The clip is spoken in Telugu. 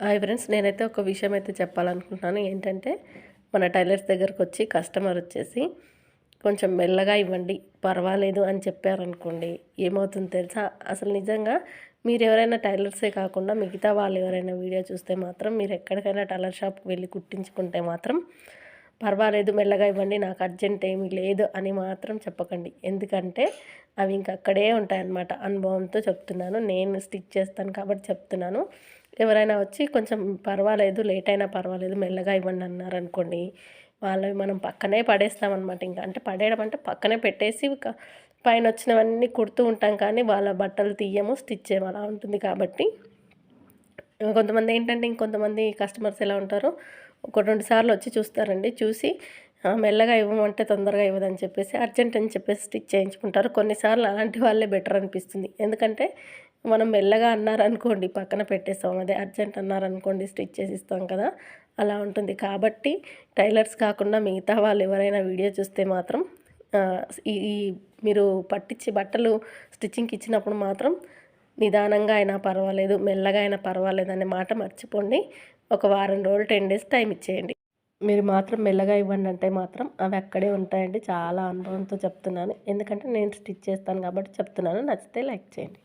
హాయ్ ఫ్రెండ్స్ నేనైతే ఒక విషయం అయితే చెప్పాలనుకుంటున్నాను. ఏంటంటే మన టైలర్స్ దగ్గరకు వచ్చి కస్టమర్ వచ్చేసి కొంచెం మెల్లగా ఇవ్వండి పర్వాలేదు అని చెప్పారనుకోండి ఏమవుతుందో తెలుసా? అసలు నిజంగా మీరు ఎవరైనా టైలర్సే కాకుండా మిగతా వాళ్ళు ఎవరైనా వీడియో చూస్తే మాత్రం మీరు ఎక్కడికైనా టైలర్ షాప్కి వెళ్ళి కుట్టించుకుంటే మాత్రం పర్వాలేదు మెల్లగా ఇవ్వండి నాకు అర్జెంట్ ఏమీ లేదు అని మాత్రం చెప్పకండి. ఎందుకంటే అవి ఇంకక్కడే ఉంటాయన్నమాట. అనుభవంతో చెప్తున్నాను. నేను స్టిచ్ చేస్తాను కాబట్టి చెప్తున్నాను. ఎవరైనా వచ్చి కొంచెం పర్వాలేదు లేట్ అయినా పర్వాలేదు మెల్లగా ఇవ్వండి అన్నారనుకోండి వాళ్ళవి మనం పక్కనే పడేస్తామన్నమాట ఇంకా అంటే పడేయడం అంటే పక్కనే పెట్టేసి పైన వచ్చినవన్నీ కుడుతూ ఉంటాం కానీ వాళ్ళ బట్టలు తీయము స్టిచ్ చేయము అలా ఉంటుంది కాబట్టి. కొంతమంది ఏంటంటే ఇంకొంతమంది కస్టమర్స్ ఎలా ఉంటారో ఒక రెండు సార్లు వచ్చి చూస్తారండి చూసి మెల్లగా ఇవ్వమంటే తొందరగా ఇవ్వదని చెప్పేసి అర్జెంట్ అని చెప్పేసి స్టిచ్ చేయించుకుంటారు. కొన్నిసార్లు అలాంటి వాళ్ళే బెటర్ అనిపిస్తుంది. ఎందుకంటే మనం మెల్లగా అన్నారనుకోండి పక్కన పెట్టేస్తాం. అదే అర్జెంట్ అన్నారనుకోండి స్టిచ్ చేసి ఇస్తాం కదా. అలా ఉంటుంది. కాబట్టి టైలర్స్ కాకుండా మిగతా వాళ్ళు ఎవరైనా వీడియో చూస్తే మాత్రం ఈ మీరు పట్టించి బట్టలు స్టిచ్చింగ్కి ఇచ్చినప్పుడు మాత్రం నిదానంగా అయినా పర్వాలేదు మెల్లగా అయినా పర్వాలేదు అనే మాట మర్చిపోండి. ఒక వారం రోజులు టెన్ డేస్ టైం ఇచ్చేయండి. మీరు మాత్రం మెల్లగా ఇవ్వండి అంటే మాత్రం అవి అక్కడే ఉంటాయండి. చాలా అనుభవంతో చెప్తున్నాను. ఎందుకంటే నేను స్టిచ్ చేస్తాను కాబట్టి చెప్తున్నాను. నచ్చితే లైక్ చేయండి.